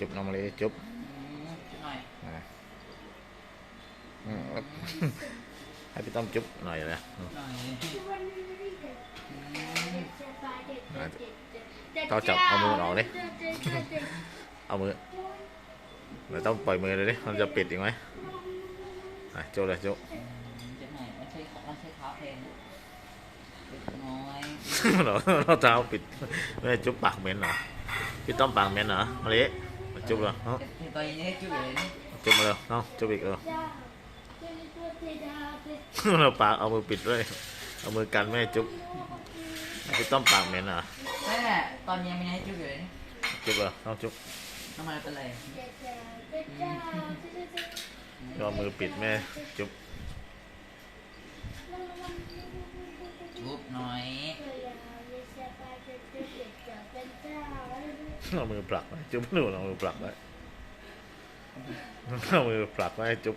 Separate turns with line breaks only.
จุ๊บน้องมะลิจุ๊บ
อืมจุ๊บหน่อย
นะอืมแล้วให้พี่ต้อมจุ๊บหน่อยนะอืม
หน่อย
เขาจับเอามือออกดิเอามือเราต้องปล่อยมือเลยดิมันจะปิดอีกไหมอะจุ๊บเลยจุ๊บ
อืมจุ๊บหน่อยไม่ใช่ไม่ใช่เท้าเพลงจุ๊บน้อย
เราเราเท้าปิดไม่ให้จุ๊บปากเหม็นเหรอพี่ต้อมปากเหม็นเหรอมะลิมา จุ๊บเหรอเอ้า
เห็นตัวนี้ให้จุ๊บอยู่เลยนี่
จุ๊บมาเร็วเอ้าจุ๊บอีกเออเราปากเอามือปิดด้วยเอามือกันไม่ให้จุ๊บพี่ต้อมปากเหม็นเหรอ
แม่ตอนยังไม่ให้จุ๊บอยู่เลยนี่
จุ๊บเหรอต้องจุ๊บ
ทำไมเป็นไร
ก็เอามือปิดแม่จุ๊บ เอามือผลักไว้จุ๊บหนูเอามือผลักไว้เอามือผลักไว้จุ๊บ